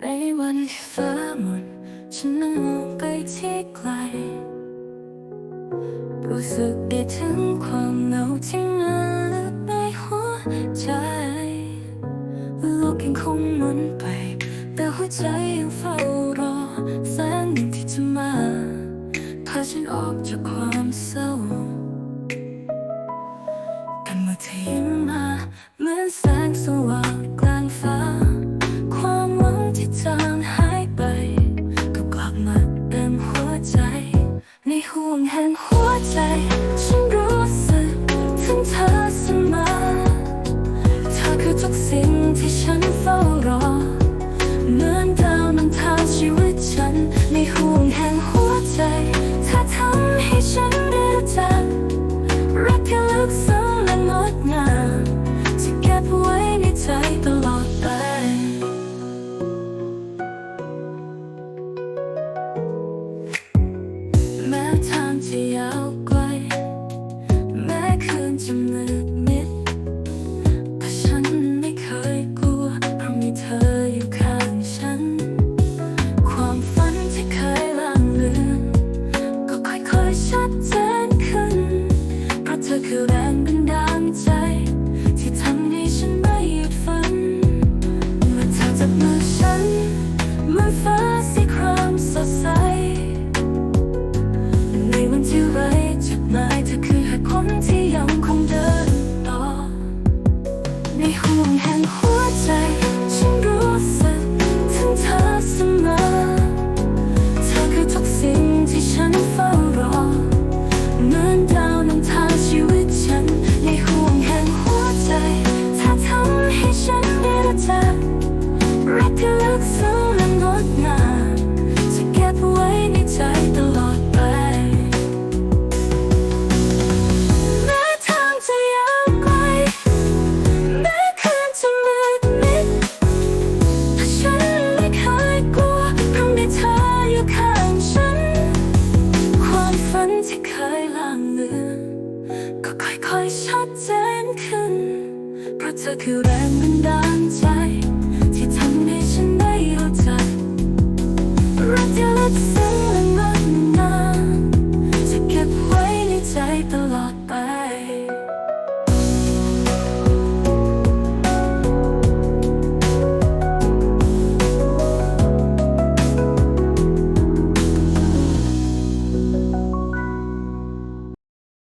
ในวันที่ฟ้าหมดฉันนั่งมองไปที่ไกล รู้สึกได้ถึงความเหงาที่มันลึกในหัวใจโลกยังคงหมุนไป แต่หัวใจยังเฝ้ารอแสงหนึ่งที่จะมาพาฉันออกจากความเศร้าแต่เมื่อเธอยิ้มมาเหมือนแสงสว่าง ใจ ฉันรู้สึกถึงเธอเสมอ เธอคือทุกสิ่งที่ฉันเฝ้ารอ เหมือนดาวนำทางชีวิตฉัน ในห่วงแห่งหัวใจ เธอทำให้ฉันได้เจักรักที่ลึกซึ้งและงดงามจะเก็บไว้ในใจตลอดไปแม้ทางจะยาว ห่ว นที่เคยล่างเนือก็ค่อยค่อยชัดเจนขึ้น เพราะเธอคือแรงบันดาลใจ ที่ทำให้ฉันได้เข้าใจรักที่ลึกซึ้งและงดงามจะเก็บไว้ในใจตลอด